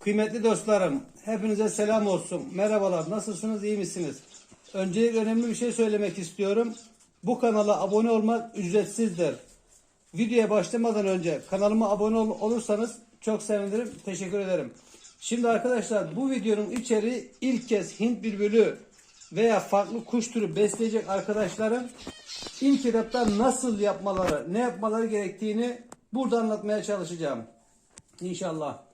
Kıymetli dostlarım, hepinize selam olsun. Merhabalar, nasılsınız, iyi misiniz? Öncelikle önemli bir şey söylemek istiyorum. Bu kanala abone olmak ücretsizdir. Videoya başlamadan önce kanalıma abone ol- olursanız çok sevinirim. Teşekkür ederim. Şimdi arkadaşlar bu videonun içeriği ilk kez Hint bülbülü veya farklı kuş türü besleyecek arkadaşların ilk etapta nasıl yapmaları, ne yapmaları gerektiğini burada anlatmaya çalışacağım. İnşallah.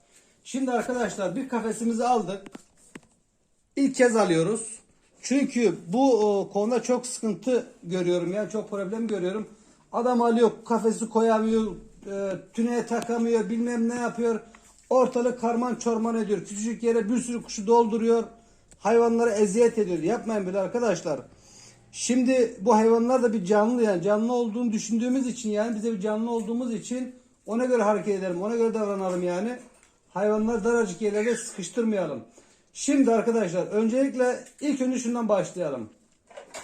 Şimdi arkadaşlar bir kafesimizi aldık. İlk kez alıyoruz. Çünkü bu o, konuda çok sıkıntı görüyorum. Yani çok problem görüyorum. Adam alıyor kafesi koyamıyor. E, tüneye takamıyor. Bilmem ne yapıyor. Ortalık karman çorman ediyor. Küçücük yere bir sürü kuşu dolduruyor. Hayvanlara eziyet ediyor. Yapmayın böyle arkadaşlar. Şimdi bu hayvanlar da bir canlı yani canlı olduğunu düşündüğümüz için yani bize bir canlı olduğumuz için ona göre hareket edelim. Ona göre davranalım yani. Hayvanları daracık yerlere sıkıştırmayalım. Şimdi arkadaşlar öncelikle ilk önce şundan başlayalım.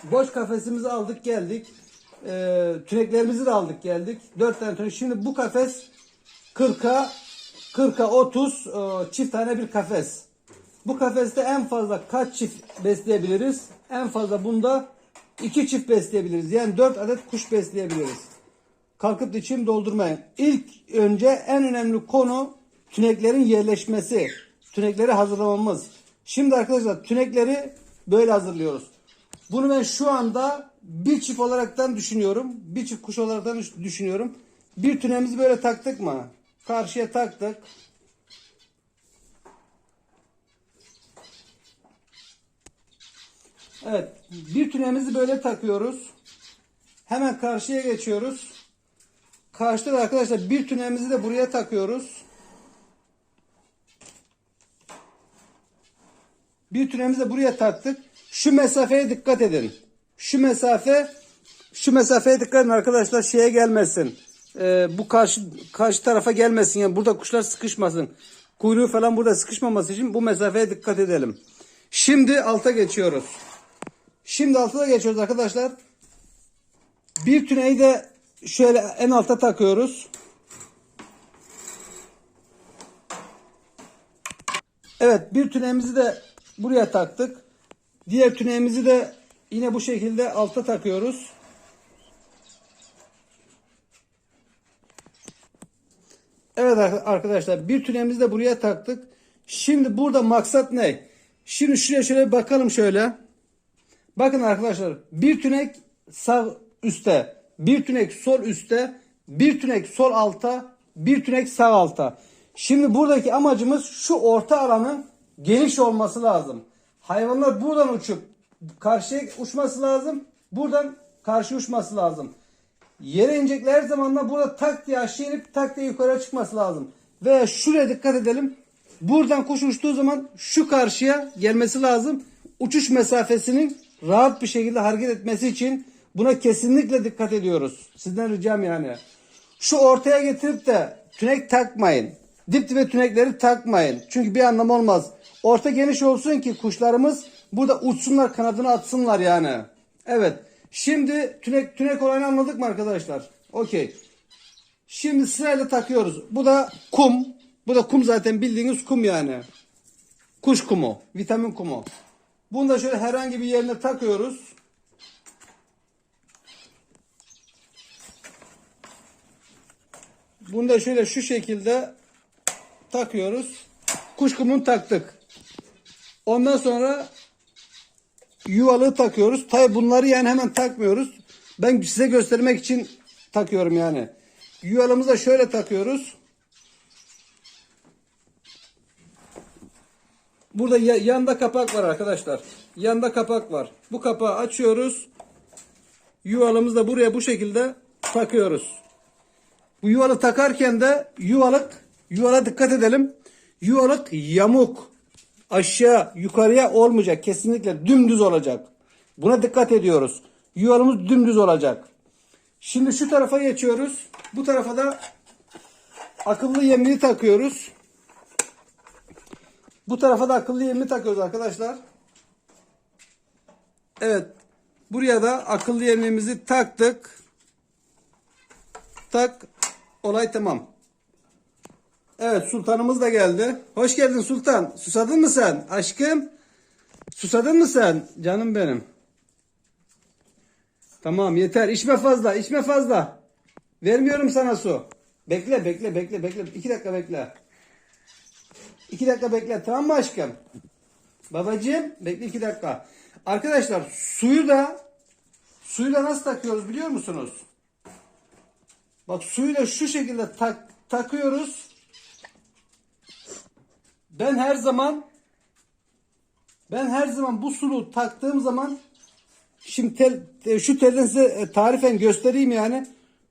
Boş kafesimizi aldık geldik. Ee, tüneklerimizi de aldık geldik. 4 tane tünek. Şimdi bu kafes 40'a 40'a 30 e, çift tane bir kafes. Bu kafeste en fazla kaç çift besleyebiliriz? En fazla bunda 2 çift besleyebiliriz. Yani 4 adet kuş besleyebiliriz. Kalkıp içim doldurmayın. İlk önce en önemli konu tüneklerin yerleşmesi. Tünekleri hazırlamamız. Şimdi arkadaşlar tünekleri böyle hazırlıyoruz. Bunu ben şu anda bir çift olaraktan düşünüyorum. Bir çift kuş olaraktan düş- düşünüyorum. Bir tünemizi böyle taktık mı? Karşıya taktık. Evet. Bir tünemizi böyle takıyoruz. Hemen karşıya geçiyoruz. Karşıda da arkadaşlar bir tünemizi de buraya takıyoruz. Bir tünemizi buraya taktık. Şu mesafeye dikkat edin. Şu mesafe şu mesafeye dikkat edin arkadaşlar şeye gelmesin. Ee, bu karşı karşı tarafa gelmesin yani burada kuşlar sıkışmasın. Kuyruğu falan burada sıkışmaması için bu mesafeye dikkat edelim. Şimdi alta geçiyoruz. Şimdi alta da geçiyoruz arkadaşlar. Bir tüneyi de şöyle en alta takıyoruz. Evet bir tüneyimizi de buraya taktık. Diğer tüneyimizi de yine bu şekilde alta takıyoruz. Evet ar- arkadaşlar bir tüneyimizi de buraya taktık. Şimdi burada maksat ne? Şimdi şuraya şöyle bakalım şöyle. Bakın arkadaşlar bir tünek sağ üstte, bir tünek sol üstte, bir tünek sol alta, bir tünek sağ alta. Şimdi buradaki amacımız şu orta alanın geniş olması lazım. Hayvanlar buradan uçup karşıya uçması lazım. Buradan karşı uçması lazım. Yere inecekler zaman da burada tak diye aşağı inip tak diye yukarı çıkması lazım. Ve şuraya dikkat edelim. Buradan kuş uçtuğu zaman şu karşıya gelmesi lazım. Uçuş mesafesinin rahat bir şekilde hareket etmesi için buna kesinlikle dikkat ediyoruz. Sizden ricam yani. Şu ortaya getirip de tünek takmayın. Dip dibe tünekleri takmayın. Çünkü bir anlam olmaz. Orta geniş olsun ki kuşlarımız burada uçsunlar kanadını atsınlar yani. Evet. Şimdi tünek tünek olayını anladık mı arkadaşlar? Okey. Şimdi sırayla takıyoruz. Bu da kum. Bu da kum zaten bildiğiniz kum yani. Kuş kumu. Vitamin kumu. Bunu da şöyle herhangi bir yerine takıyoruz. Bunu da şöyle şu şekilde takıyoruz. Kuş kumunu taktık. Ondan sonra yuvalığı takıyoruz. Tabi bunları yani hemen takmıyoruz. Ben size göstermek için takıyorum yani. Yuvalımızı da şöyle takıyoruz. Burada ya- yanda kapak var arkadaşlar. Yanda kapak var. Bu kapağı açıyoruz. Yuvalımızı da buraya bu şekilde takıyoruz. Bu yuvalı takarken de yuvalık yuvala dikkat edelim. Yuvalık yamuk aşağı yukarıya olmayacak. Kesinlikle dümdüz olacak. Buna dikkat ediyoruz. Yuvalımız dümdüz olacak. Şimdi şu tarafa geçiyoruz. Bu tarafa da akıllı yemini takıyoruz. Bu tarafa da akıllı yemini takıyoruz arkadaşlar. Evet. Buraya da akıllı yemimizi taktık. Tak. Olay tamam. Evet sultanımız da geldi. Hoş geldin sultan. Susadın mı sen? Aşkım. Susadın mı sen? Canım benim. Tamam yeter. İçme fazla. içme fazla. Vermiyorum sana su. Bekle bekle bekle bekle. İki dakika bekle. İki dakika bekle. Tamam mı aşkım? Babacığım bekle iki dakika. Arkadaşlar suyu da suyu da nasıl takıyoruz biliyor musunuz? Bak suyu da şu şekilde tak, takıyoruz. Ben her zaman ben her zaman bu suluğu taktığım zaman şimdi tel, e, şu telden size e, tarifen göstereyim yani.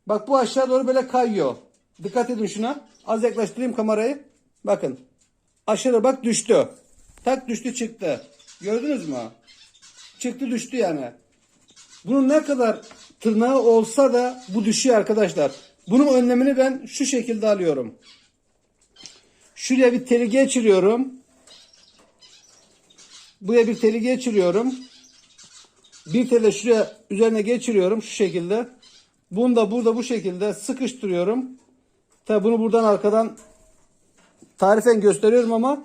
Bak bu aşağı doğru böyle kayıyor. Dikkat edin şuna. Az yaklaştırayım kamerayı. Bakın. Aşağı bak düştü. Tak düştü çıktı. Gördünüz mü? Çıktı düştü yani. Bunun ne kadar tırnağı olsa da bu düşüyor arkadaşlar. Bunun önlemini ben şu şekilde alıyorum. Şuraya bir teli geçiriyorum. Buraya bir teli geçiriyorum. Bir teli şuraya üzerine geçiriyorum şu şekilde. Bunu da burada bu şekilde sıkıştırıyorum. Tabi bunu buradan arkadan tarifen gösteriyorum ama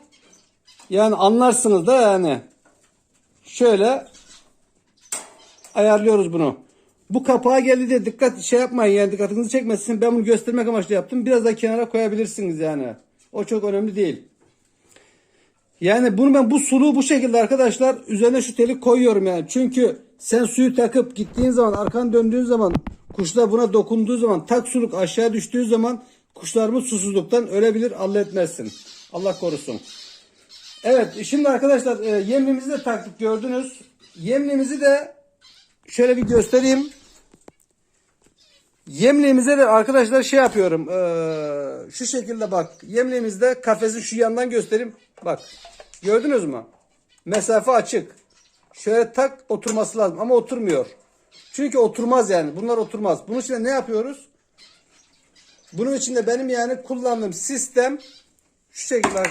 yani anlarsınız da yani. Şöyle ayarlıyoruz bunu. Bu kapağa geldi diye dikkat şey yapmayın yani dikkatinizi çekmesin. Ben bunu göstermek amaçlı yaptım. Biraz da kenara koyabilirsiniz yani. O çok önemli değil. Yani bunu ben bu suluğu bu şekilde arkadaşlar üzerine şu teli koyuyorum yani. Çünkü sen suyu takıp gittiğin zaman arkan döndüğün zaman kuşlar buna dokunduğu zaman tak suluk aşağı düştüğü zaman kuşlarımız susuzluktan ölebilir Allah etmezsin. Allah korusun. Evet şimdi arkadaşlar e, yemliğimizi de taktık gördünüz. Yemliğimizi de şöyle bir göstereyim. Yemliğimize de arkadaşlar şey yapıyorum. Ee, şu şekilde bak. Yemliğimizde kafesin şu yandan göstereyim. Bak. Gördünüz mü? Mesafe açık. Şöyle tak oturması lazım ama oturmuyor. Çünkü oturmaz yani. Bunlar oturmaz. Bunun için ne yapıyoruz? Bunun için de benim yani kullandığım sistem şu şekilde.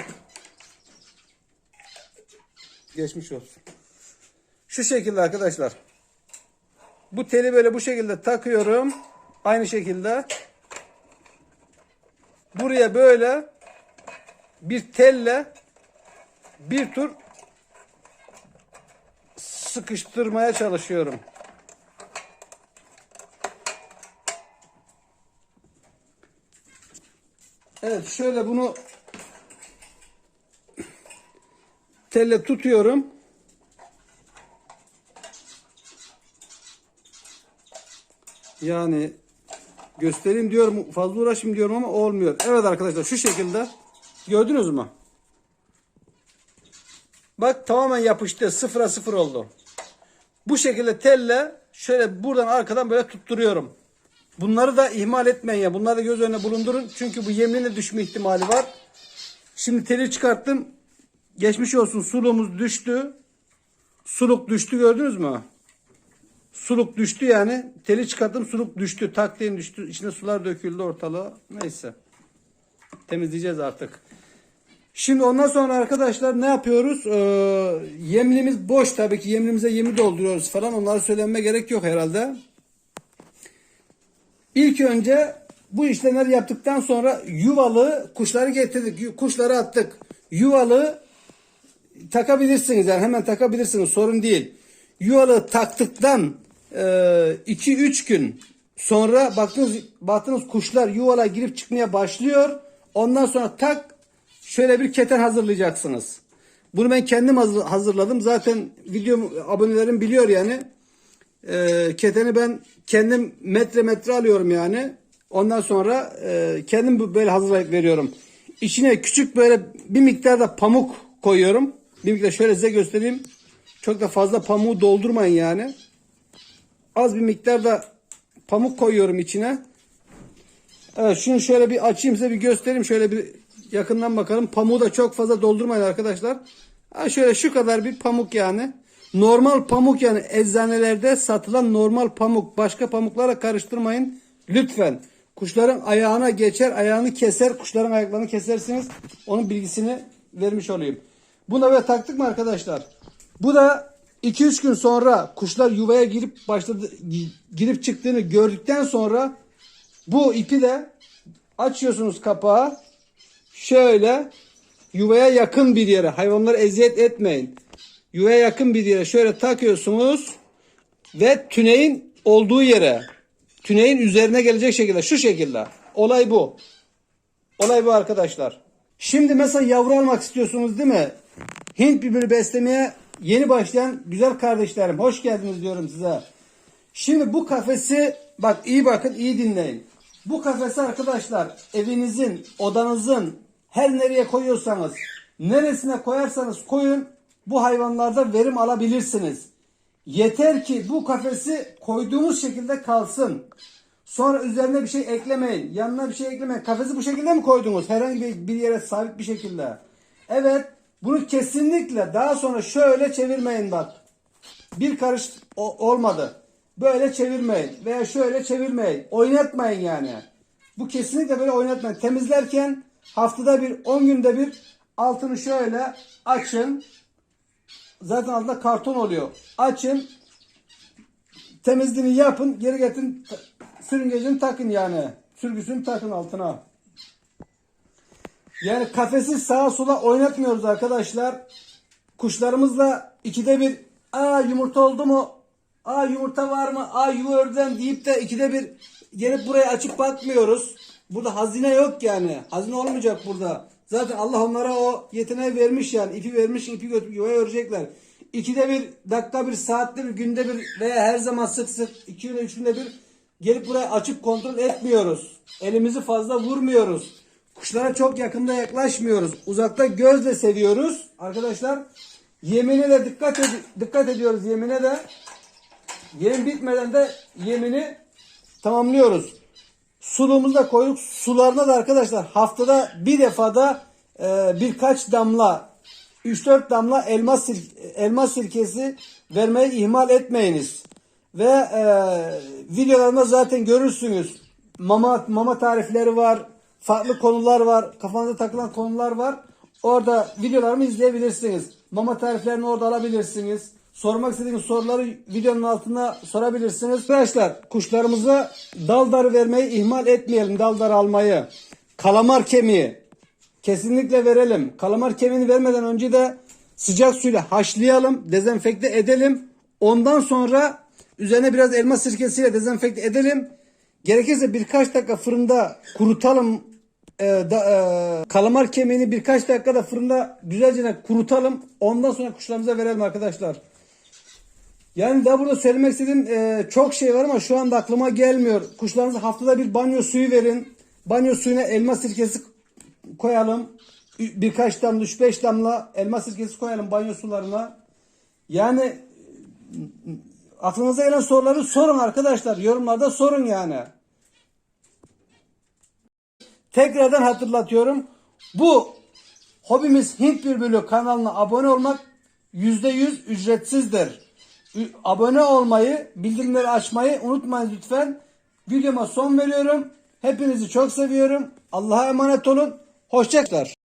Geçmiş olsun. Şu şekilde arkadaşlar. Bu teli böyle bu şekilde takıyorum. Aynı şekilde. Buraya böyle bir telle bir tur sıkıştırmaya çalışıyorum. Evet şöyle bunu telle tutuyorum. Yani göstereyim diyorum fazla uğraşayım diyorum ama olmuyor. Evet arkadaşlar şu şekilde gördünüz mü? Bak tamamen yapıştı sıfıra sıfır oldu. Bu şekilde telle şöyle buradan arkadan böyle tutturuyorum. Bunları da ihmal etmeyin ya. Bunları da göz önüne bulundurun. Çünkü bu yemline düşme ihtimali var. Şimdi teli çıkarttım. Geçmiş olsun suluğumuz düştü. Suluk düştü gördünüz mü? Suluk düştü yani. Teli çıkarttım suluk düştü. Taktiğin düştü. İçine sular döküldü ortalığa. Neyse. Temizleyeceğiz artık. Şimdi ondan sonra arkadaşlar ne yapıyoruz? Ee, yemlimiz boş tabii ki. Yemlimize yemi dolduruyoruz falan. Onları söylenme gerek yok herhalde. İlk önce bu işlemleri yaptıktan sonra yuvalı kuşları getirdik. Kuşları attık. Yuvalı takabilirsiniz yani hemen takabilirsiniz sorun değil. Yuvalı taktıktan 2-3 gün sonra baktınız baktınız kuşlar yuvala girip çıkmaya başlıyor. Ondan sonra tak şöyle bir keten hazırlayacaksınız. Bunu ben kendim hazır- hazırladım. Zaten video abonelerim biliyor yani. Ee, keteni ben kendim metre metre alıyorum yani. Ondan sonra e, kendim böyle hazırlayıp veriyorum. İçine küçük böyle bir miktar da pamuk koyuyorum. Bir miktar şöyle size göstereyim. Çok da fazla pamuğu doldurmayın yani. Az bir miktar da pamuk koyuyorum içine. Evet şunu şöyle bir açayım size bir göstereyim. Şöyle bir yakından bakalım. Pamuğu da çok fazla doldurmayın arkadaşlar. Ha şöyle şu kadar bir pamuk yani. Normal pamuk yani eczanelerde satılan normal pamuk. Başka pamuklara karıştırmayın. Lütfen. Kuşların ayağına geçer, ayağını keser, kuşların ayaklarını kesersiniz. Onun bilgisini vermiş olayım. Bunu da böyle taktık mı arkadaşlar? Bu da 2-3 gün sonra kuşlar yuvaya girip başladı girip çıktığını gördükten sonra bu ipi de açıyorsunuz kapağı. şöyle yuvaya yakın bir yere hayvanlara eziyet etmeyin. Yuvaya yakın bir yere şöyle takıyorsunuz ve tüneyin olduğu yere tüneyin üzerine gelecek şekilde şu şekilde. Olay bu. Olay bu arkadaşlar. Şimdi mesela yavru almak istiyorsunuz değil mi? Hint bülbülü beslemeye yeni başlayan güzel kardeşlerim hoş geldiniz diyorum size. Şimdi bu kafesi bak iyi bakın iyi dinleyin. Bu kafesi arkadaşlar evinizin, odanızın her nereye koyuyorsanız, neresine koyarsanız koyun bu hayvanlarda verim alabilirsiniz. Yeter ki bu kafesi koyduğumuz şekilde kalsın. Sonra üzerine bir şey eklemeyin. Yanına bir şey eklemeyin. Kafesi bu şekilde mi koydunuz? Herhangi bir, yere sabit bir şekilde. Evet. Bunu kesinlikle daha sonra şöyle çevirmeyin bak. Bir karış olmadı. Böyle çevirmeyin veya şöyle çevirmeyin. Oynatmayın yani. Bu kesinlikle böyle oynatmayın. Temizlerken haftada bir 10 günde bir altını şöyle açın. Zaten altında karton oluyor. Açın. Temizliğini yapın. Geri getirin. Sürüngecini takın yani. Sürgüsünü takın altına. Yani kafesi sağa sola oynatmıyoruz arkadaşlar. Kuşlarımızla ikide bir aa yumurta oldu mu? Aa yumurta var mı? Aa yuva ördüm deyip de ikide bir gelip buraya açıp bakmıyoruz. Burada hazine yok yani. Hazine olmayacak burada. Zaten Allah onlara o yeteneği vermiş yani. ipi vermiş, ipi yuvaya örecekler. İkide bir, dakika bir, saatte bir, günde bir veya her zaman sık sık iki günde, üç günde bir gelip buraya açıp kontrol etmiyoruz. Elimizi fazla vurmuyoruz. Kuşlara çok yakında yaklaşmıyoruz. Uzakta gözle seviyoruz. Arkadaşlar yemine de dikkat ed- dikkat ediyoruz yemine de. Yem bitmeden de yemini tamamlıyoruz. Suluğumuzu da koyduk. Sularına da arkadaşlar haftada bir defada e, birkaç damla 3-4 damla elma, sir- elma sirkesi vermeyi ihmal etmeyiniz. Ve e, videolarımda zaten görürsünüz. Mama, mama tarifleri var. Farklı konular var. Kafanıza takılan konular var. Orada videolarımı izleyebilirsiniz. Mama tariflerini orada alabilirsiniz. Sormak istediğiniz soruları videonun altına sorabilirsiniz. Arkadaşlar kuşlarımıza dal darı vermeyi ihmal etmeyelim. Dal darı almayı. Kalamar kemiği. Kesinlikle verelim. Kalamar kemiğini vermeden önce de sıcak suyla haşlayalım, dezenfekte edelim. Ondan sonra üzerine biraz elma sirkesiyle dezenfekte edelim. Gerekirse birkaç dakika fırında kurutalım. Ee, da, e, kalamar kemiğini birkaç dakikada fırında güzelce kurutalım. Ondan sonra kuşlarımıza verelim arkadaşlar. Yani daha burada söylemek istediğim e, çok şey var ama şu anda aklıma gelmiyor. Kuşlarınıza haftada bir banyo suyu verin. Banyo suyuna elma sirkesi koyalım. Birkaç damla, 3-5 damla elma sirkesi koyalım banyo sularına. Yani e, aklınıza gelen soruları sorun arkadaşlar. Yorumlarda sorun yani. Tekrardan hatırlatıyorum. Bu Hobimiz Hint Bülbülü kanalına abone olmak %100 ücretsizdir. Abone olmayı, bildirimleri açmayı unutmayın lütfen. Videoma son veriyorum. Hepinizi çok seviyorum. Allah'a emanet olun. Hoşçakalın.